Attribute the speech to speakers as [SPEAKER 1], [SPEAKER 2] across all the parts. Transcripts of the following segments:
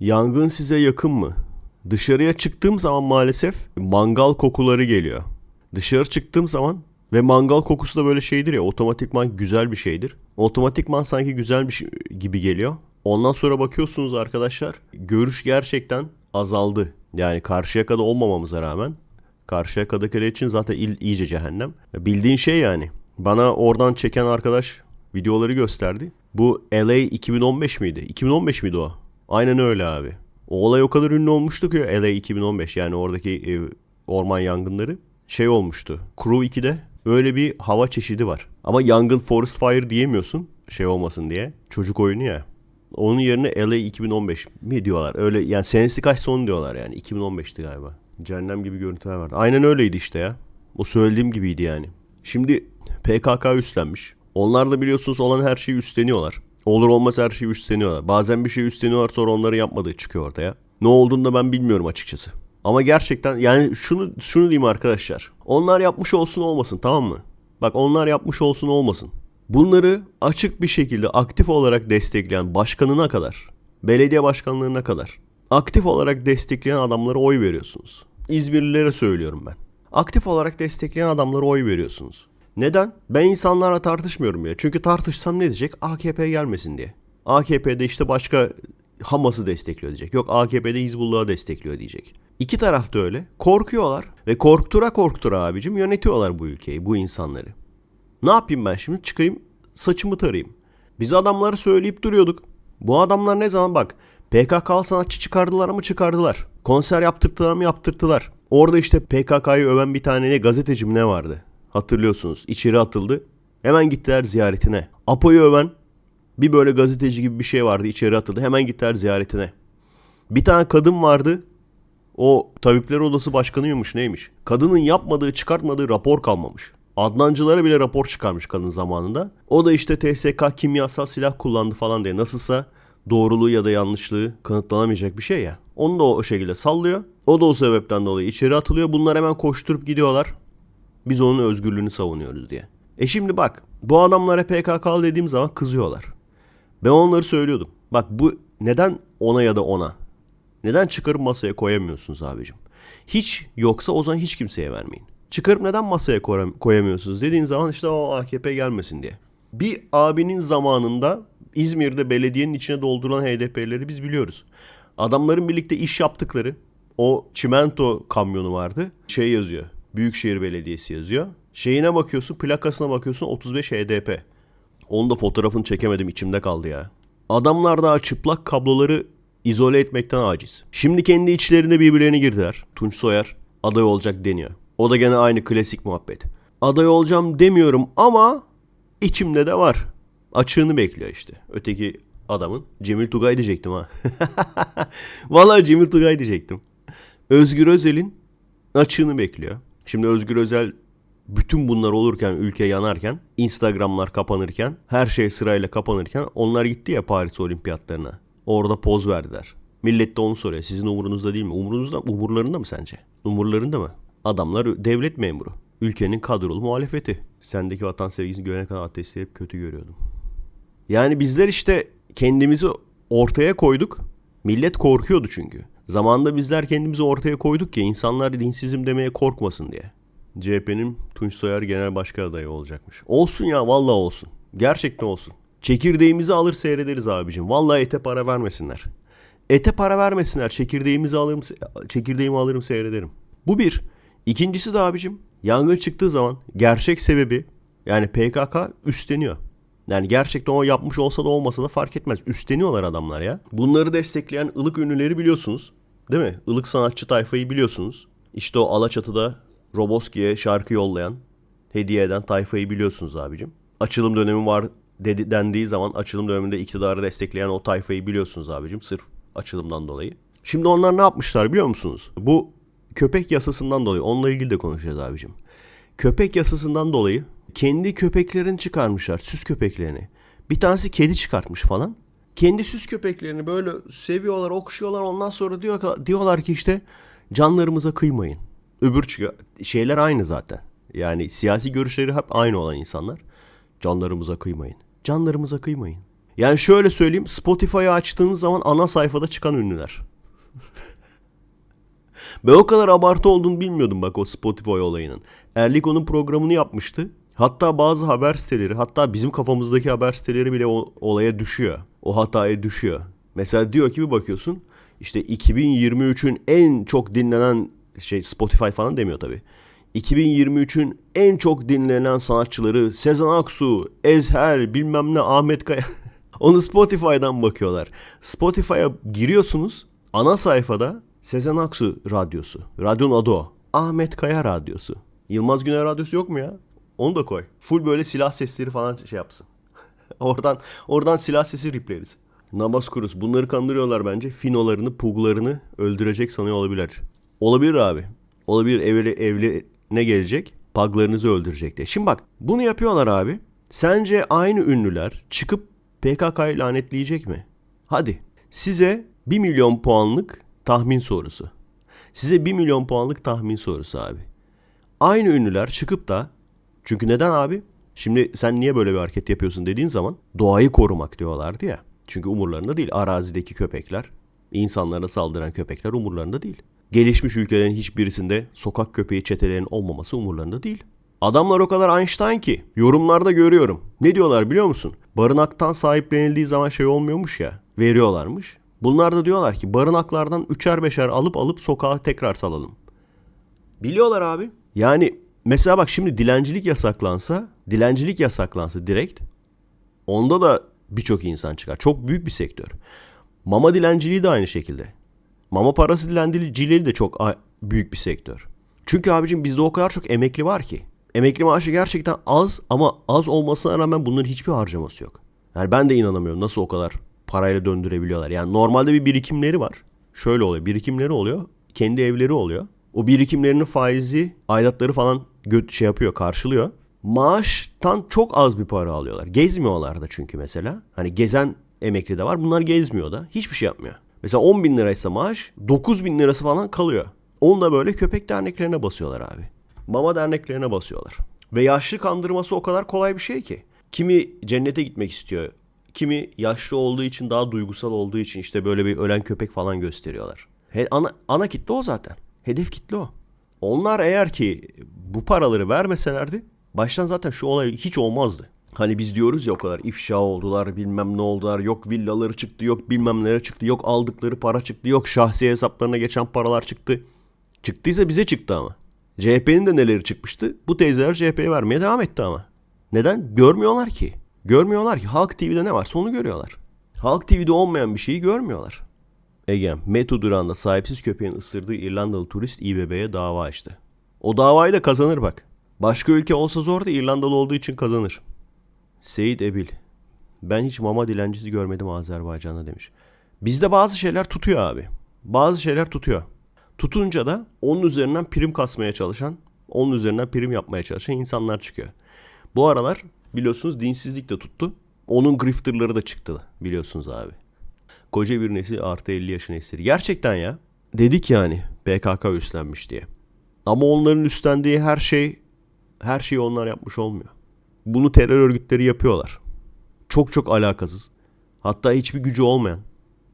[SPEAKER 1] Yangın size yakın mı? Dışarıya çıktığım zaman maalesef mangal kokuları geliyor. Dışarı çıktığım zaman ve mangal kokusu da böyle şeydir ya otomatikman güzel bir şeydir. Otomatikman sanki güzel bir şey gibi geliyor. Ondan sonra bakıyorsunuz arkadaşlar görüş gerçekten azaldı. Yani Karşıyaka'da olmamamıza rağmen Karşıyaka'dakiler için zaten il, iyice cehennem. Bildiğin şey yani. Bana oradan çeken arkadaş videoları gösterdi. Bu LA 2015 miydi? 2015 miydi o? Aynen öyle abi. O olay o kadar ünlü olmuştu ki LA 2015 yani oradaki e, orman yangınları şey olmuştu. Crew 2'de öyle bir hava çeşidi var. Ama yangın forest fire diyemiyorsun şey olmasın diye. Çocuk oyunu ya. Onun yerine LA 2015 mi diyorlar? Öyle yani senesi kaç son diyorlar yani. 2015'ti galiba. Cehennem gibi görüntüler vardı. Aynen öyleydi işte ya. O söylediğim gibiydi yani. Şimdi PKK üstlenmiş. Onlar da biliyorsunuz olan her şeyi üstleniyorlar. Olur olmaz her şeyi üstleniyorlar. Bazen bir şey üstleniyorlar sonra onları yapmadığı çıkıyor ortaya. Ne olduğunu da ben bilmiyorum açıkçası. Ama gerçekten yani şunu şunu diyeyim arkadaşlar. Onlar yapmış olsun olmasın tamam mı? Bak onlar yapmış olsun olmasın. Bunları açık bir şekilde aktif olarak destekleyen başkanına kadar, belediye başkanlığına kadar aktif olarak destekleyen adamlara oy veriyorsunuz. İzmirlilere söylüyorum ben. Aktif olarak destekleyen adamlara oy veriyorsunuz. Neden? Ben insanlarla tartışmıyorum bile. Çünkü tartışsam ne diyecek? AKP gelmesin diye. AKP'de işte başka Hamas'ı destekliyor diyecek. Yok AKP'de Hizbullah'ı destekliyor diyecek. İki taraf da öyle. Korkuyorlar ve korktura korktura abicim yönetiyorlar bu ülkeyi, bu insanları. Ne yapayım ben şimdi? Çıkayım saçımı tarayayım. Biz adamları söyleyip duruyorduk. Bu adamlar ne zaman bak PKK'lı sanatçı çıkardılar mı çıkardılar. Konser yaptırttılar mı yaptırttılar. Orada işte PKK'yı öven bir tane ne gazeteci mi ne vardı? Hatırlıyorsunuz. İçeri atıldı. Hemen gittiler ziyaretine. Apo'yu öven bir böyle gazeteci gibi bir şey vardı. içeri atıldı. Hemen gittiler ziyaretine. Bir tane kadın vardı. O tabipler odası başkanıymış neymiş. Kadının yapmadığı çıkartmadığı rapor kalmamış. Adnancılara bile rapor çıkarmış kadın zamanında. O da işte TSK kimyasal silah kullandı falan diye. Nasılsa doğruluğu ya da yanlışlığı kanıtlanamayacak bir şey ya. Onu da o şekilde sallıyor. O da o sebepten dolayı içeri atılıyor. Bunlar hemen koşturup gidiyorlar. Biz onun özgürlüğünü savunuyoruz diye. E şimdi bak bu adamlara PKK'lı dediğim zaman kızıyorlar. Ben onları söylüyordum. Bak bu neden ona ya da ona? Neden çıkarıp masaya koyamıyorsunuz abicim? Hiç yoksa o zaman hiç kimseye vermeyin. Çıkarıp neden masaya koyam- koyamıyorsunuz dediğin zaman işte o AKP gelmesin diye. Bir abinin zamanında İzmir'de belediyenin içine doldurulan HDP'leri biz biliyoruz. Adamların birlikte iş yaptıkları o çimento kamyonu vardı. Şey yazıyor. Büyükşehir Belediyesi yazıyor. Şeyine bakıyorsun, plakasına bakıyorsun 35 HDP. Onun da fotoğrafını çekemedim içimde kaldı ya. Adamlar daha çıplak kabloları izole etmekten aciz. Şimdi kendi içlerinde birbirlerine girdiler. Tunç Soyer aday olacak deniyor. O da gene aynı klasik muhabbet. Aday olacağım demiyorum ama içimde de var. Açığını bekliyor işte. Öteki adamın. Cemil Tugay diyecektim ha. Vallahi Cemil Tugay diyecektim. Özgür Özel'in açığını bekliyor. Şimdi Özgür Özel bütün bunlar olurken, ülke yanarken, Instagram'lar kapanırken, her şey sırayla kapanırken onlar gitti ya Paris Olimpiyatlarına. Orada poz verdiler. Millet de onu soruyor. Sizin umurunuzda değil mi? Umurunuzda, umurlarında mı sence? Umurlarında mı? Adamlar devlet memuru. Ülkenin kadrolu muhalefeti. Sendeki vatan sevgisini görene kadar ateistleri hep kötü görüyordum. Yani bizler işte kendimizi ortaya koyduk. Millet korkuyordu çünkü. Zamanında bizler kendimizi ortaya koyduk ki insanlar dinsizim demeye korkmasın diye. CHP'nin Tunç Soyer genel başkan adayı olacakmış. Olsun ya vallahi olsun. Gerçekten olsun. Çekirdeğimizi alır seyrederiz abicim. Vallahi ete para vermesinler. Ete para vermesinler. Çekirdeğimizi alırım, çekirdeğimi alırım seyrederim. Bu bir. İkincisi de abicim yangın çıktığı zaman gerçek sebebi yani PKK üstleniyor. Yani gerçekten o yapmış olsa da olmasa da fark etmez. Üstleniyorlar adamlar ya. Bunları destekleyen ılık ünlüleri biliyorsunuz. Değil mi? Ilık sanatçı tayfayı biliyorsunuz. İşte o Alaçatı'da Roboski'ye şarkı yollayan, hediye eden tayfayı biliyorsunuz abicim. Açılım dönemi var dedi, dendiği zaman açılım döneminde iktidarı destekleyen o tayfayı biliyorsunuz abicim. Sırf açılımdan dolayı. Şimdi onlar ne yapmışlar biliyor musunuz? Bu köpek yasasından dolayı onunla ilgili de konuşacağız abicim. Köpek yasasından dolayı kendi köpeklerini çıkarmışlar. Süs köpeklerini. Bir tanesi kedi çıkartmış falan. Kendi süs köpeklerini böyle seviyorlar, okşuyorlar. Ondan sonra diyor, diyorlar ki işte canlarımıza kıymayın. Öbür çıkıyor. Şeyler aynı zaten. Yani siyasi görüşleri hep aynı olan insanlar. Canlarımıza kıymayın. Canlarımıza kıymayın. Yani şöyle söyleyeyim Spotify'ı açtığınız zaman ana sayfada çıkan ünlüler. Ben o kadar abartı olduğunu bilmiyordum bak o Spotify olayının. Erlik onun programını yapmıştı. Hatta bazı haber siteleri hatta bizim kafamızdaki haber siteleri bile o olaya düşüyor. O hataya düşüyor. Mesela diyor ki bir bakıyorsun işte 2023'ün en çok dinlenen şey Spotify falan demiyor tabii. 2023'ün en çok dinlenen sanatçıları Sezen Aksu, Ezhel, bilmem ne Ahmet Kaya. Onu Spotify'dan bakıyorlar. Spotify'a giriyorsunuz. Ana sayfada Sezen Aksu radyosu. Radyonun adı o. Ahmet Kaya radyosu. Yılmaz Güney radyosu yok mu ya? Onu da koy. Full böyle silah sesleri falan şey yapsın. oradan oradan silah sesi ripleriz. Namaz kurus. Bunları kandırıyorlar bence. Finolarını, puglarını öldürecek sanıyor olabilir. Olabilir abi. Olabilir evli, evli ne gelecek? Paglarınızı öldürecek diye. Şimdi bak bunu yapıyorlar abi. Sence aynı ünlüler çıkıp PKK'yı lanetleyecek mi? Hadi size 1 milyon puanlık tahmin sorusu. Size 1 milyon puanlık tahmin sorusu abi. Aynı ünlüler çıkıp da çünkü neden abi? Şimdi sen niye böyle bir hareket yapıyorsun dediğin zaman doğayı korumak diyorlardı ya. Çünkü umurlarında değil arazideki köpekler, insanlara saldıran köpekler umurlarında değil. Gelişmiş ülkelerin hiçbirisinde sokak köpeği çetelerin olmaması umurlarında değil. Adamlar o kadar Einstein ki yorumlarda görüyorum. Ne diyorlar biliyor musun? Barınaktan sahiplenildiği zaman şey olmuyormuş ya. Veriyorlarmış. Bunlar da diyorlar ki barınaklardan üçer beşer alıp alıp sokağa tekrar salalım. Biliyorlar abi. Yani mesela bak şimdi dilencilik yasaklansa, dilencilik yasaklansa direkt onda da birçok insan çıkar. Çok büyük bir sektör. Mama dilenciliği de aynı şekilde. Mama parası dilenciliği de çok büyük bir sektör. Çünkü abicim bizde o kadar çok emekli var ki. Emekli maaşı gerçekten az ama az olmasına rağmen bunların hiçbir harcaması yok. Yani ben de inanamıyorum nasıl o kadar parayla döndürebiliyorlar. Yani normalde bir birikimleri var. Şöyle oluyor. Birikimleri oluyor. Kendi evleri oluyor. O birikimlerinin faizi, aidatları falan göt şey yapıyor, karşılıyor. Maaştan çok az bir para alıyorlar. Gezmiyorlar da çünkü mesela. Hani gezen emekli de var. Bunlar gezmiyor da. Hiçbir şey yapmıyor. Mesela 10 bin liraysa maaş 9 bin lirası falan kalıyor. Onu da böyle köpek derneklerine basıyorlar abi. Mama derneklerine basıyorlar. Ve yaşlı kandırması o kadar kolay bir şey ki. Kimi cennete gitmek istiyor. Kimi yaşlı olduğu için daha duygusal olduğu için işte böyle bir ölen köpek falan gösteriyorlar. He, ana, ana kitle o zaten. Hedef kitle o. Onlar eğer ki bu paraları vermeselerdi baştan zaten şu olay hiç olmazdı. Hani biz diyoruz ya o kadar ifşa oldular bilmem ne oldular yok villaları çıktı yok bilmem nelere çıktı yok aldıkları para çıktı yok şahsi hesaplarına geçen paralar çıktı. Çıktıysa bize çıktı ama. CHP'nin de neleri çıkmıştı? Bu teyzeler CHP'ye vermeye devam etti ama. Neden? Görmüyorlar ki. Görmüyorlar ki. Halk TV'de ne varsa onu görüyorlar. Halk TV'de olmayan bir şeyi görmüyorlar. Ege, Meto durağında sahipsiz köpeğin ısırdığı İrlandalı turist İBB'ye dava açtı. O davayı da kazanır bak. Başka ülke olsa zor da İrlandalı olduğu için kazanır. Seyit Ebil. Ben hiç mama dilencisi görmedim Azerbaycan'da demiş. Bizde bazı şeyler tutuyor abi. Bazı şeyler tutuyor. Tutunca da onun üzerinden prim kasmaya çalışan, onun üzerinden prim yapmaya çalışan insanlar çıkıyor. Bu aralar biliyorsunuz dinsizlik de tuttu. Onun grifterları da çıktı biliyorsunuz abi. Koca bir nesil artı 50 yaşın esiri. Gerçekten ya. Dedik yani PKK üstlenmiş diye. Ama onların üstlendiği her şey her şeyi onlar yapmış olmuyor. Bunu terör örgütleri yapıyorlar. Çok çok alakasız. Hatta hiçbir gücü olmayan.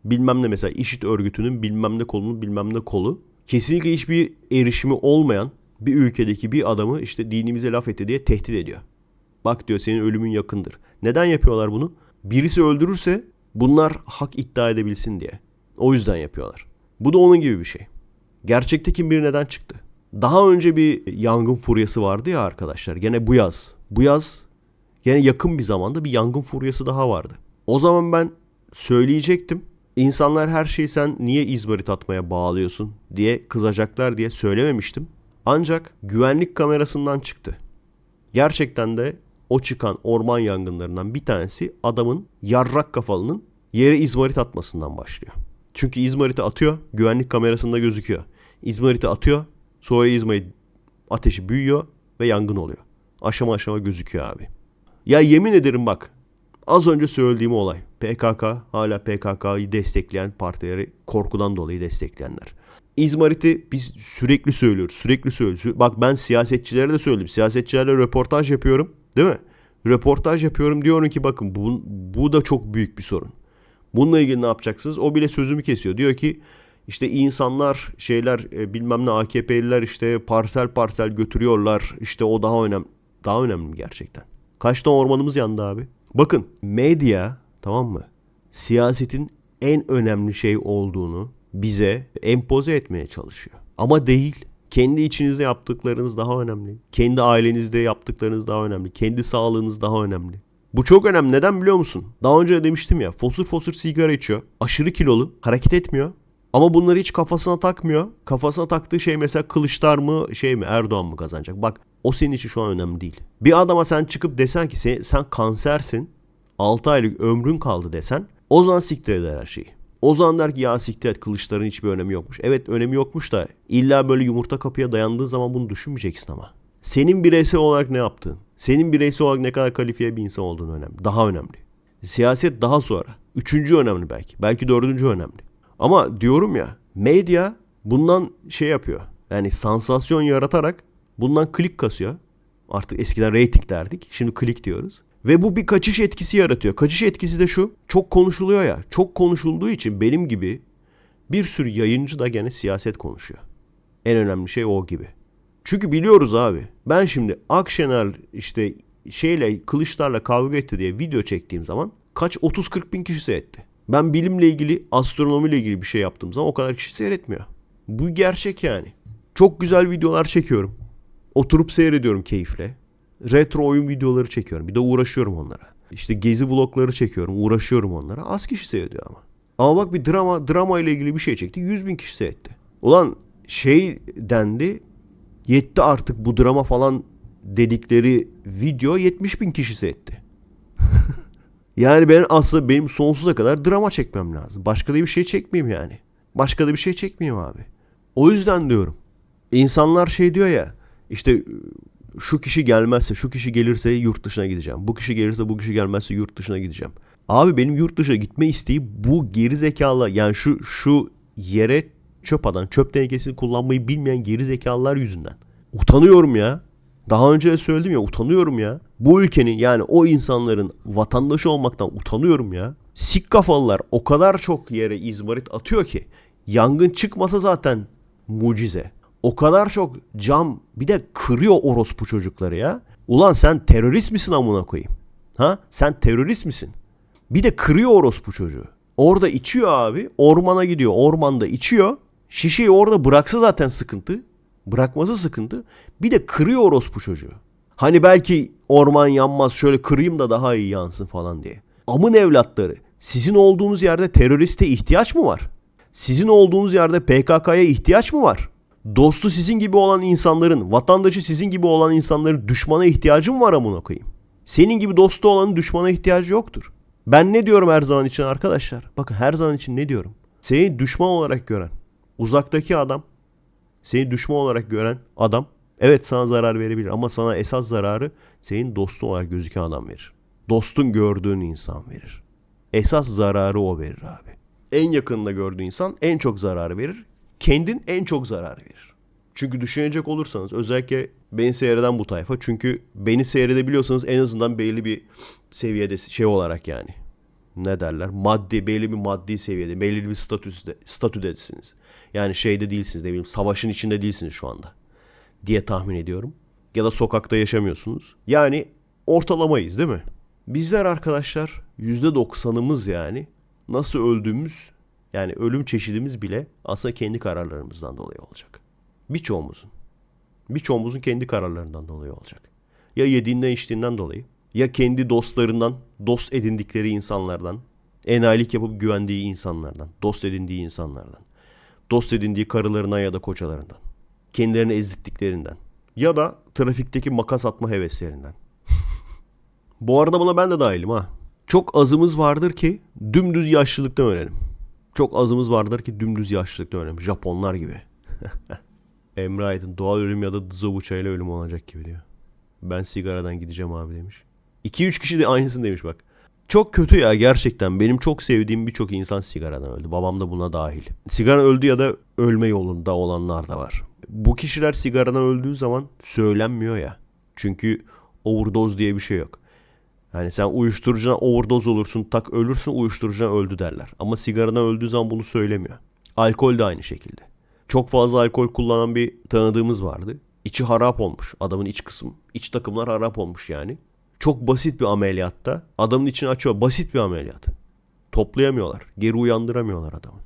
[SPEAKER 1] Bilmem ne mesela işit örgütünün bilmem ne kolunun bilmem ne kolu. Kesinlikle hiçbir erişimi olmayan bir ülkedeki bir adamı işte dinimize laf etti diye tehdit ediyor. Bak diyor senin ölümün yakındır. Neden yapıyorlar bunu? Birisi öldürürse bunlar hak iddia edebilsin diye. O yüzden yapıyorlar. Bu da onun gibi bir şey. Gerçekte kim bir neden çıktı. Daha önce bir yangın furyası vardı ya arkadaşlar. Gene bu yaz. Bu yaz gene yakın bir zamanda bir yangın furyası daha vardı. O zaman ben söyleyecektim. İnsanlar her şeyi sen niye izmarit atmaya bağlıyorsun diye kızacaklar diye söylememiştim. Ancak güvenlik kamerasından çıktı. Gerçekten de o çıkan orman yangınlarından bir tanesi adamın yarrak kafalının yere izmarit atmasından başlıyor. Çünkü izmariti atıyor, güvenlik kamerasında gözüküyor. İzmariti atıyor, sonra izmarit ateşi büyüyor ve yangın oluyor. Aşama aşama gözüküyor abi. Ya yemin ederim bak az önce söylediğim olay. PKK hala PKK'yı destekleyen partileri korkudan dolayı destekleyenler. İzmarit'i biz sürekli söylüyoruz. Sürekli söylüyoruz. Bak ben siyasetçilere de söyledim. Siyasetçilerle röportaj yapıyorum. Değil mi? Röportaj yapıyorum diyorum ki bakın bu, bu da çok büyük bir sorun. Bununla ilgili ne yapacaksınız? O bile sözümü kesiyor. Diyor ki işte insanlar şeyler e, bilmem ne AKP'liler işte parsel parsel götürüyorlar. İşte o daha önemli. Daha önemli mi gerçekten? Kaç tane ormanımız yandı abi? Bakın medya tamam mı? Siyasetin en önemli şey olduğunu bize empoze etmeye çalışıyor. Ama değil. Kendi içinizde yaptıklarınız daha önemli. Kendi ailenizde yaptıklarınız daha önemli. Kendi sağlığınız daha önemli. Bu çok önemli. Neden biliyor musun? Daha önce de demiştim ya. Fosur fosur sigara içiyor. Aşırı kilolu. Hareket etmiyor. Ama bunları hiç kafasına takmıyor. Kafasına taktığı şey mesela Kılıçlar mı şey mi Erdoğan mı kazanacak? Bak o senin için şu an önemli değil. Bir adama sen çıkıp desen ki sen, sen kansersin. 6 aylık ömrün kaldı desen o zaman siktir eder her şeyi. O zaman der ki ya siktir et kılıçların hiçbir önemi yokmuş. Evet önemi yokmuş da illa böyle yumurta kapıya dayandığı zaman bunu düşünmeyeceksin ama. Senin bireysel olarak ne yaptığın, senin bireysel olarak ne kadar kalifiye bir insan olduğun önemli. Daha önemli. Siyaset daha sonra. Üçüncü önemli belki. Belki dördüncü önemli. Ama diyorum ya medya bundan şey yapıyor. Yani sansasyon yaratarak bundan klik kasıyor. Artık eskiden reyting derdik. Şimdi klik diyoruz. Ve bu bir kaçış etkisi yaratıyor. Kaçış etkisi de şu. Çok konuşuluyor ya. Çok konuşulduğu için benim gibi bir sürü yayıncı da gene siyaset konuşuyor. En önemli şey o gibi. Çünkü biliyoruz abi. Ben şimdi Akşener işte şeyle kılıçlarla kavga etti diye video çektiğim zaman kaç 30-40 bin kişi seyretti. Ben bilimle ilgili, astronomiyle ilgili bir şey yaptığım zaman o kadar kişi seyretmiyor. Bu gerçek yani. Çok güzel videolar çekiyorum. Oturup seyrediyorum keyifle. Retro oyun videoları çekiyorum. Bir de uğraşıyorum onlara. İşte gezi vlogları çekiyorum. Uğraşıyorum onlara. Az kişi seyrediyor ama. Ama bak bir drama drama ile ilgili bir şey çekti. 100 bin kişi seyretti. Ulan şey dendi. Yetti artık bu drama falan dedikleri video 70 bin kişi seyretti. yani ben aslında benim sonsuza kadar drama çekmem lazım. Başka da bir şey çekmeyeyim yani. Başka da bir şey çekmeyeyim abi. O yüzden diyorum. İnsanlar şey diyor ya işte şu kişi gelmezse şu kişi gelirse yurt dışına gideceğim. Bu kişi gelirse bu kişi gelmezse yurt dışına gideceğim. Abi benim yurt dışına gitme isteği bu geri zekalı yani şu şu yere çöp atan çöp tenekesini kullanmayı bilmeyen geri zekalılar yüzünden. Utanıyorum ya. Daha önce de söyledim ya utanıyorum ya. Bu ülkenin yani o insanların vatandaşı olmaktan utanıyorum ya. Sik kafalılar o kadar çok yere izmarit atıyor ki yangın çıkmasa zaten mucize. O kadar çok cam bir de kırıyor orospu çocukları ya. Ulan sen terörist misin amına koyayım? Ha? Sen terörist misin? Bir de kırıyor orospu çocuğu. Orada içiyor abi. Ormana gidiyor. Ormanda içiyor. Şişeyi orada bıraksa zaten sıkıntı. Bırakması sıkıntı. Bir de kırıyor orospu çocuğu. Hani belki orman yanmaz şöyle kırayım da daha iyi yansın falan diye. Amın evlatları. Sizin olduğunuz yerde teröriste ihtiyaç mı var? Sizin olduğunuz yerde PKK'ya ihtiyaç mı var? Dostu sizin gibi olan insanların, vatandaşı sizin gibi olan insanların düşmana ihtiyacı mı var amına koyayım? Senin gibi dostu olanın düşmana ihtiyacı yoktur. Ben ne diyorum her zaman için arkadaşlar? Bakın her zaman için ne diyorum? Seni düşman olarak gören, uzaktaki adam, seni düşman olarak gören adam evet sana zarar verebilir ama sana esas zararı senin dostun olarak gözüken adam verir. Dostun gördüğün insan verir. Esas zararı o verir abi. En yakınında gördüğü insan en çok zararı verir. Kendin en çok zarar verir. Çünkü düşünecek olursanız özellikle beni seyreden bu tayfa. Çünkü beni seyredebiliyorsanız en azından belli bir seviyede şey olarak yani. Ne derler? Maddi, belli bir maddi seviyede, belli bir statüde, statüdesiniz. Yani şeyde değilsiniz, ne bileyim savaşın içinde değilsiniz şu anda. Diye tahmin ediyorum. Ya da sokakta yaşamıyorsunuz. Yani ortalamayız değil mi? Bizler arkadaşlar %90'ımız yani nasıl öldüğümüz yani ölüm çeşidimiz bile aslında kendi kararlarımızdan dolayı olacak. Birçoğumuzun. Birçoğumuzun kendi kararlarından dolayı olacak. Ya yediğinden içtiğinden dolayı ya kendi dostlarından, dost edindikleri insanlardan, enayilik yapıp güvendiği insanlardan, dost edindiği insanlardan, dost edindiği karılarından ya da kocalarından, kendilerini ezittiklerinden ya da trafikteki makas atma heveslerinden. Bu arada buna ben de dahilim ha. Çok azımız vardır ki dümdüz yaşlılıktan ölelim. Çok azımız vardır ki dümdüz yaşlılıkta ölüm. Japonlar gibi. Emre Aydın doğal ölüm ya da dızo bıçağıyla ölüm olacak gibi diyor. Ben sigaradan gideceğim abi demiş. 2-3 kişi de aynısını demiş bak. Çok kötü ya gerçekten. Benim çok sevdiğim birçok insan sigaradan öldü. Babam da buna dahil. Sigara öldü ya da ölme yolunda olanlar da var. Bu kişiler sigaradan öldüğü zaman söylenmiyor ya. Çünkü overdose diye bir şey yok. Yani sen uyuşturucuna overdose olursun, tak ölürsün, uyuşturucuna öldü derler. Ama sigaradan öldüğü zaman bunu söylemiyor. Alkol de aynı şekilde. Çok fazla alkol kullanan bir tanıdığımız vardı. İçi harap olmuş. Adamın iç kısmı. iç takımlar harap olmuş yani. Çok basit bir ameliyatta adamın içini açıyor. Basit bir ameliyat. Toplayamıyorlar. Geri uyandıramıyorlar adamı.